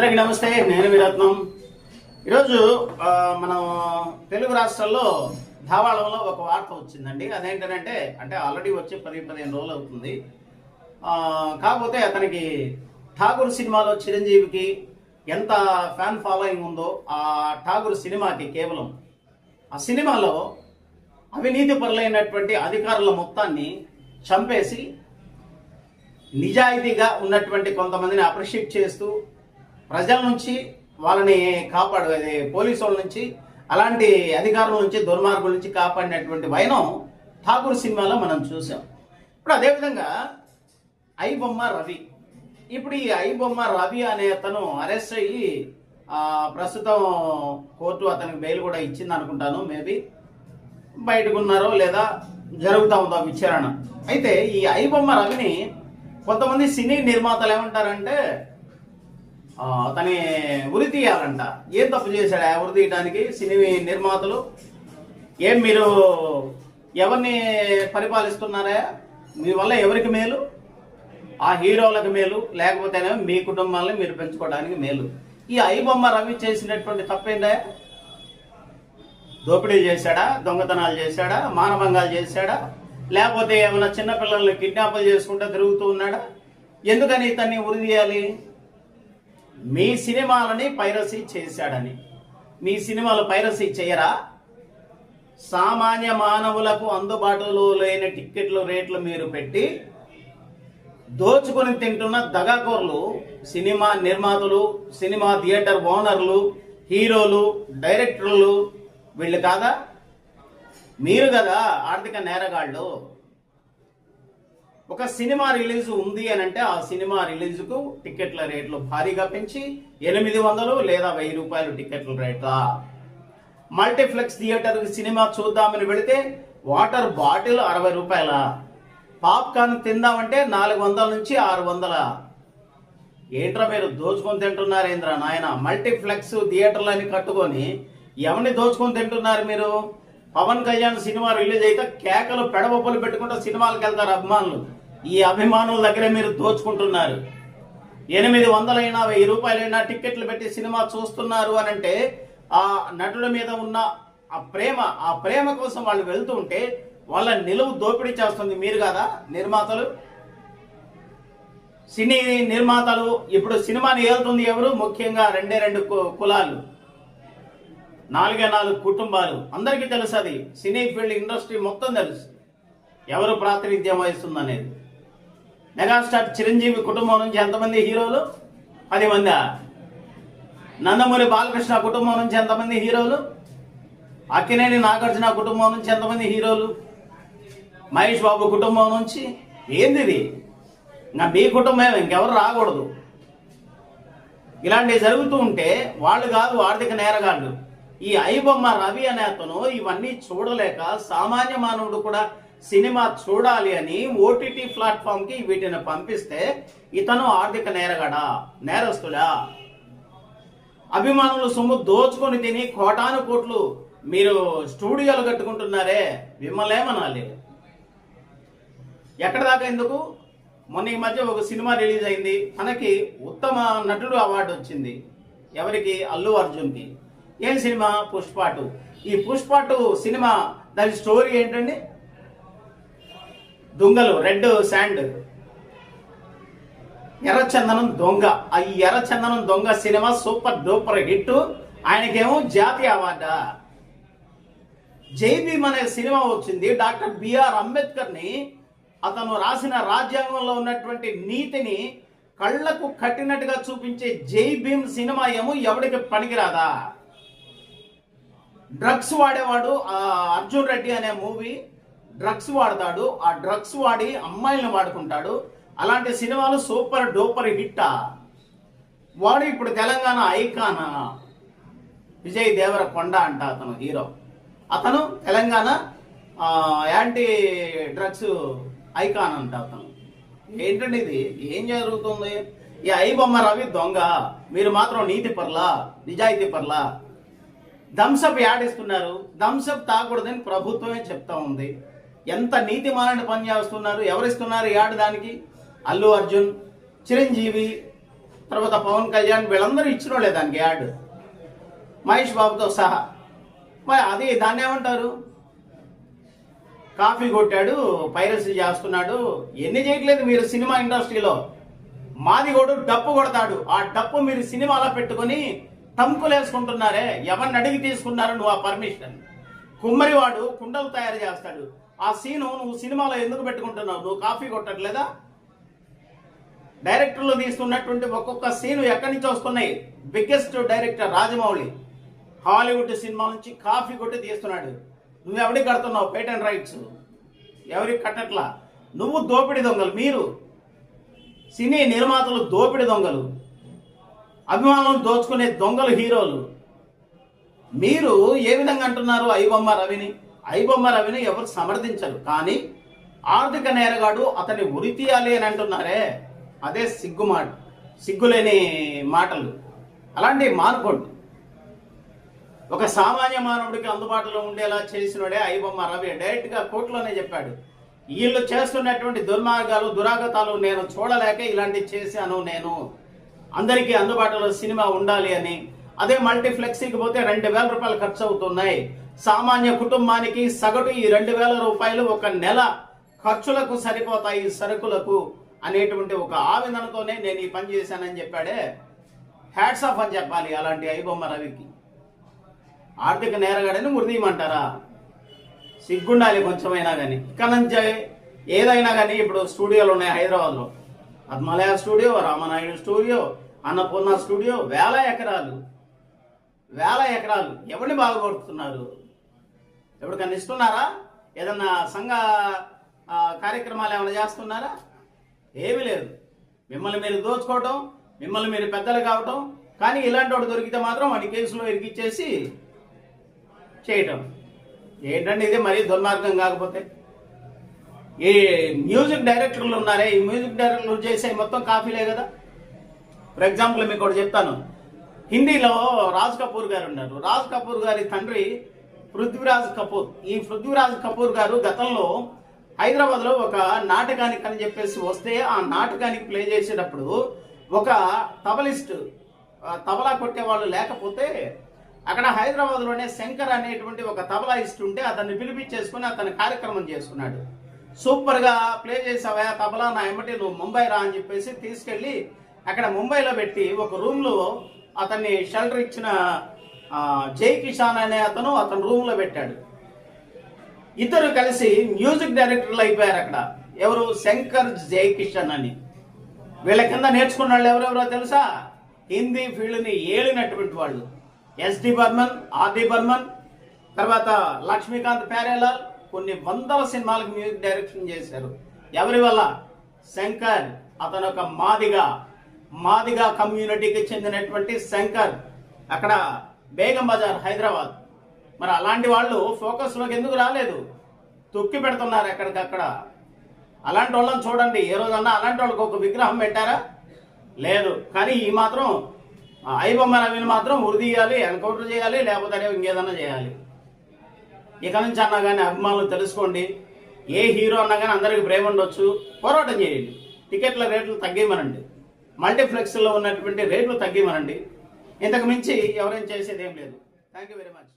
అందరికీ నమస్తే నేను విరత్నం ఈరోజు మనం తెలుగు రాష్ట్రాల్లో ధావాళంలో ఒక వార్త వచ్చిందండి. అదేంటంటే అంటే ఆల్రెడీ వచ్చి పది పదిహేను రోజులు అవుతుంది. కాకపోతే అతనికి ఠాగూర్ సినిమాలో చిరంజీవికి ఎంత ఫ్యాన్ ఫాలోయింగ్ ఉందో ఆ ఠాగూర్ సినిమాకి కేవలం ఆ సినిమాలో అవినీతి పరులైనటువంటి అధికారుల మొత్తాన్ని చంపేసి నిజాయితీగా ఉన్నటువంటి కొంతమందిని అప్రిషియేట్ చేస్తూ ప్రజల నుంచి వాళ్ళని కాపాడు పోలీసు వాళ్ళ నుంచి అలాంటి అధికారుల నుంచి దుర్మార్గుల నుంచి కాపాడినటువంటి వైనం ఠాకూర్ సినిమాలో మనం చూసాం. ఇప్పుడు అదేవిధంగా ఐ బొమ్మ రవి. ఇప్పుడు ఈ ఐ బొమ్మ రవి అనే అతను అరెస్ట్ అయ్యి ప్రస్తుతం కోర్టు అతనికి బెయిల్ కూడా ఇచ్చింది అనుకుంటాను మేబీ. బయటకు ఉన్నారో లేదా జరుగుతూ ఉందో విచారణ. అయితే ఈ ఐ బొమ్మ రవిని కొంతమంది సినీ నిర్మాతలు ఏమంటారంటే తని ఉరి తీయాలంట ఏం తప్పు చేశాడు ఆ ఉరి తీయడానికి సినీ నిర్మాతలు? ఏం మీరు ఎవరిని పరిపాలిస్తున్నారా? మీ వల్ల ఎవరికి మేలు? ఆ హీరోలకు మేలు? లేకపోతేనే మీ కుటుంబాలను మీరు పెంచుకోవడానికి మేలు. ఈ ఐబొమ్మ రవి చేసినటువంటి తప్పేందా? దోపిడీ చేశాడా? దొంగతనాలు చేశాడా? మానభంగాలు చేశాడా? లేకపోతే ఏమైనా చిన్నపిల్లల్ని కిడ్నాపులు చేసుకుంటూ తిరుగుతూ ఉన్నాడా? ఎందుకని ఇతన్ని ఉరి తీయాలి మీ సినిమాలని పైరసీ చేశాడని. మీ సినిమాలు పైరసీ చేయరా? సామాన్య మానవులకు అందుబాటులో లేని టిక్కెట్లు రేట్లు మీరు పెట్టి దోచుకొని తింటున్న దగాకోర్లు సినిమా నిర్మాతలు సినిమా థియేటర్ ఓనర్లు హీరోలు డైరెక్టర్లు వీళ్ళు కాదా? మీరు కదా ఆర్థిక నేరగాళ్ళు. ఒక సినిమా రిలీజ్ ఉంది అని అంటే ఆ సినిమా రిలీజ్కు టికెట్ల రేట్లు భారీగా పెంచి ఎనిమిది వందలు లేదా వెయ్యి రూపాయలు టికెట్ల రేట్లా. మల్టీప్లెక్స్ థియేటర్కి సినిమా చూద్దామని వెళితే వాటర్ బాటిల్ అరవై రూపాయల. పాప్కార్న్ తిందామంటే నాలుగు వందల నుంచి ఆరు వందల. ఏంట్రా మీరు దోచుకొని తింటున్నారేంద్రా నాయన? మల్టీప్లెక్స్ థియేటర్లని కట్టుకొని ఎవరిని దోచుకొని తింటున్నారు మీరు? పవన్ కళ్యాణ్ సినిమా రిలీజ్ అయితే కేకలు పెడబొప్పలు పెట్టుకుంటూ సినిమాలకు వెళ్తారు అభిమానులు. ఈ అభిమానుల దగ్గరే మీరు దోచుకుంటున్నారు. ఎనిమిది వందలైనా వెయ్యి రూపాయలైనా టిక్కెట్లు పెట్టి సినిమా చూస్తున్నారు అని అంటే ఆ నటుల మీద ఉన్న ఆ ప్రేమ ఆ ప్రేమ కోసం వాళ్ళు వెళ్తూ ఉంటే వాళ్ళ నిలువు దోపిడీ చేస్తుంది. మీరు కదా నిర్మాతలు? సినీ నిర్మాతలు ఇప్పుడు సినిమాని ఏలుతుంది ఎవరు? ముఖ్యంగా రెండే రెండు కు- కులాలు. నాలుగే నాలుగు కుటుంబాలు. అందరికీ తెలుసు అది. సినీ ఫీల్డ్ ఇండస్ట్రీ మొత్తం తెలుసు. ఎవరు ప్రాతినిధ్యం వహిస్తుంది అనేది మెగాస్టార్ చిరంజీవి కుటుంబం నుంచి ఎంతమంది హీరోలు? పది మందా? నందమూరి బాలకృష్ణ కుటుంబం నుంచి ఎంతమంది హీరోలు? అక్కినేని నాగార్జున కుటుంబం నుంచి ఎంతమంది హీరోలు? మహేష్ బాబు కుటుంబం నుంచి? ఏంది ఇది ఇంకా మీ కుటుంబం ఇంకెవరు రాకూడదు. ఇలాంటివి జరుగుతూ ఉంటే వాళ్ళు కాదు ఆర్థిక నేరగాళ్ళు. ఈ ఐబొమ్మ రవి అనే అతను ఇవన్నీ చూడలేక సామాన్య మానవుడు కూడా సినిమా చూడాలి అని ఓటీటీ ప్లాట్ఫామ్కి వీటిని పంపిస్తే ఇతను ఆర్థిక నేరగాడా? నేరస్తుడా? అభిమానులు సొమ్ము దోచుకొని తిని కోటాను కోట్లు మీరు స్టూడియోలు కట్టుకుంటున్నారే? విమలేమనాలి. ఎక్కడ దాకా ఎందుకు? మొన్న ఈ మధ్య ఒక సినిమా రిలీజ్ అయింది. తనకి ఉత్తమ నటుడు అవార్డు వచ్చింది. ఎవరికి? అల్లు అర్జున్కి. ఏం సినిమా? పుష్పాటు ఈ పుష్పాటు సినిమా దాని స్టోరీ ఏంటండి? దొంగలు రెడ్ శాండ్. ఎర్రచందనం దొంగ. ఆ ఎర్రచందనం దొంగ సినిమా సూపర్ డూపర్ హిట్. ఆయనకేమో జాతీయ అవార్డా. జై భీమ్ అనే సినిమా వచ్చింది. డాక్టర్ బిఆర్ అంబేద్కర్ని అతను రాసిన రాజ్యాంగంలో ఉన్నటువంటి నీతిని కళ్ళకు కట్టినట్టుగా చూపించే జై భీమ్ సినిమా ఏమో ఎవడికి పనికిరాదా? డ్రగ్స్ వాడేవాడు ఆ అర్జున్ రెడ్డి అనే మూవీ. డ్రగ్స్ వాడతాడు. ఆ డ్రగ్స్ వాడి అమ్మాయిలను వాడుకుంటాడు. అలాంటి సినిమాలు సూపర్ డూపర్ హిట్టా? వాడు ఇప్పుడు తెలంగాణ ఐకానా. విజయ్ దేవరకొండ అంట అతను హీరో. అతను తెలంగాణ యాంటీ డ్రగ్స్ ఐకాన్ అంట అతను. ఏంటండి ఇది? ఏం జరుగుతుంది? ఈ ఐబొమ్మ రవి దొంగ. మీరు మాత్రం నీతి పర్లా నిజాయితీ పర్లా. థమ్సప్ యాడ్ ఇస్తున్నారు. థమ్సప్ తాగకూడదని ప్రభుత్వమే చెప్తా ఉంది. ఎంత నీతి మాలని పని చేస్తున్నారు ఎవరిస్తున్నారు యాడ్ దానికి? అల్లు అర్జున్ చిరంజీవి తర్వాత పవన్ కళ్యాణ్ వీళ్ళందరూ ఇచ్చిన వాళ్ళే దానికి యాడ్. మహేష్ బాబుతో సహా. మరి అది దాన్ని ఏమంటారు? కాఫీ కొట్టాడు పైరసీ చేస్తున్నాడు. ఎన్ని చేయట్లేదు మీరు సినిమా ఇండస్ట్రీలో. మాది కొడు డప్పు కొడతాడు. ఆ డప్పు మీరు సినిమాలో పెట్టుకొని టంకులు వేసుకుంటున్నారే ఎవరిని అడిగి తీసుకున్నారు నువ్వు ఆ పర్మిషన్. కుమ్మరివాడు కుండలు తయారు చేస్తాడు. ఆ సీను నువ్వు సినిమాలో ఎందుకు పెట్టుకుంటున్నావు? నువ్వు కాఫీ కొట్టట్లేదా? డైరెక్టర్లు తీస్తున్నటువంటి ఒక్కొక్క సీను ఎక్కడి నుంచి వస్తున్నాయి? Biggest director Rajamouli. Hollywood cinema నుంచి కాఫీ కొట్టి తీస్తున్నాడు. నువ్వు ఎవరికి కడుతున్నావు? Patent rights. ఎవరికి కట్టట్లా? నువ్వు దోపిడి దొంగలు. మీరు సినీ నిర్మాతలు దోపిడి దొంగలు. అభిమానులను దోచుకునే దొంగలు హీరోలు. మీరు ఏ విధంగా అంటున్నారు ఐబొమ్మ రవిని? ఐబొమ్మ రవిని ఎవరు సమర్థించరు. కానీ ఆర్థిక నేరగాడు అతని ఉరి తీయాలి అని అంటున్నారే. అదే సిగ్గుమాట సిగ్గులేని మాటలు. అలాంటివి మానుకోండి ఒక సామాన్య మానవుడికి అందుబాటులో ఉండేలా చేసినోడే ఐబొమ్మ రవి. డైరెక్ట్గా కోర్టులోనే చెప్పాడు. వీళ్ళు చేస్తున్నటువంటి దుర్మార్గాలు దురాగతాలు నేను చూడలేక ఇలాంటివి చేశాను నేను. అందరికీ అందుబాటులో సినిమా ఉండాలి అని అదే మల్టీఫ్లెక్సీకి పోతే రెండు వేల రూపాయలు ఖర్చు అవుతున్నాయి సామాన్య కుటుంబానికి సగటు ఈ రెండు వేల రూపాయలు ఒక నెల ఖర్చులకు సరిపోతాయి సరుకులకు అనేటువంటి ఒక ఆవేదనతోనే నేను ఈ పని చేశానని చెప్పాడే. హ్యాట్స్ ఆఫ్ అని చెప్పాలి అలాంటి ఐబొమ్మ రవికి. ఆర్థిక నేరగాడని మురిదీయమంటారా? సిగ్గుండాలి కొంచెమైనా కానీ ఇక్కడ నుంచి ఏదైనా కానీ ఇప్పుడు స్టూడియోలు ఉన్నాయి హైదరాబాద్లో. Padmalaya studio Ramanaidu studio Annapurna studio వేల ఎకరాలు. వేల ఎకరాలు. ఎవరిని బాగుపడుతున్నారు ఎవరికన్నా ఇస్తున్నారా? ఏదన్నా సంఘ కార్యక్రమాలు ఏమైనా చేస్తున్నారా? ఏమీ లేదు. మిమ్మల్ని మీరు దోచుకోవటం మిమ్మల్ని మీరు పెద్దలు కావటం కానీ ఇలాంటి వాడు దొరికితే మాత్రం వాడి కేసులో ఇరికిచ్చేసి చేయటం. ఏంటంటే ఇది? మరీ దుర్మార్గం కాకపోతే. ఈ మ్యూజిక్ డైరెక్టర్లు ఉన్నారే. ఈ మ్యూజిక్ డైరెక్టర్లు చేసే మొత్తం కాఫీలే కదా. ఫర్ ఎగ్జాంపుల్ మీకు ఒకటి చెప్తాను. హిందీలో రాజ్ కపూర్ గారు ఉన్నారు. రాజ్ కపూర్ గారి తండ్రి పృథ్వీరాజ్ కపూర్. ఈ పృథ్వీరాజ్ కపూర్ గారు గతంలో హైదరాబాద్లో ఒక నాటకానికి అని చెప్పేసి వస్తే ఆ నాటకానికి ప్లే చేసేటప్పుడు ఒక తబలిస్ట్ తబలా కొట్టేవాళ్ళు లేకపోతే అక్కడ హైదరాబాద్లోనే శంకర్ అనేటువంటి ఒక తబలాయిస్ట్ ఉంటే అతన్ని పిలిపించేసుకుని అతని కార్యక్రమం చేసుకున్నాడు సూపర్గా ప్లే చేసావా తబలా నా ఎమ్మటి నువ్వు ముంబై రా అని చెప్పేసి తీసుకెళ్ళి అక్కడ ముంబైలో పెట్టి ఒక రూమ్లో అతన్ని షెల్టర్ ఇచ్చిన జై కిషాన్ అనే అతను అతను రూమ్లో పెట్టాడు. ఇద్దరు కలిసి మ్యూజిక్ డైరెక్టర్లు అయిపోయారు అక్కడ. ఎవరు? శంకర్ జై కిషన్ అని. వీళ్ళ కింద నేర్చుకున్న వాళ్ళు ఎవరెవరో తెలుసా? హిందీ ఫీల్డ్ని ఏలినటువంటి వాళ్ళు. ఎస్డి బర్మన్ ఆర్డి బర్మన్ తర్వాత లక్ష్మీకాంత్ ప్యారేలాల్ కొన్ని వందల సినిమాలకు మ్యూజిక్ డైరెక్షన్ చేశారు. ఎవరి వల్ల? శంకర్ అతను ఒక మాదిగా. మాదిగా కమ్యూనిటీకి చెందినటువంటి శంకర్ అక్కడ బేగం బజార్ హైదరాబాద్. మరి అలాంటి వాళ్ళు ఫోకస్లోకి ఎందుకు రాలేదు? తొక్కి పెడుతున్నారు ఎక్కడికక్కడ. అలాంటి వాళ్ళని చూడండి ఏ రోజన్నా అలాంటి వాళ్ళకి ఒక విగ్రహం పెట్టారా? లేదు. కానీ ఈ మాత్రం ఆ ఐబొమ్మ రవిని మాత్రం ఉరిదీయాలి ఎన్కౌంటర్ చేయాలి లేకపోతే ఇంకేదన్నా చేయాలి. ఇక నుంచి అన్నా కానీ అభిమానులు తెలుసుకోండి ఏ హీరో అన్నా కానీ అందరికి ప్రేమ ఉండొచ్చు పోరాటం చేయండి. టికెట్ల రేట్లు తగ్గిమనండి. మల్టీప్లెక్స్లో ఉన్నటువంటి రేట్లు తగ్గిమనండి. ఇంతకు మించి ఎవరేం చేసేది ఏం లేదు. Thank you very much.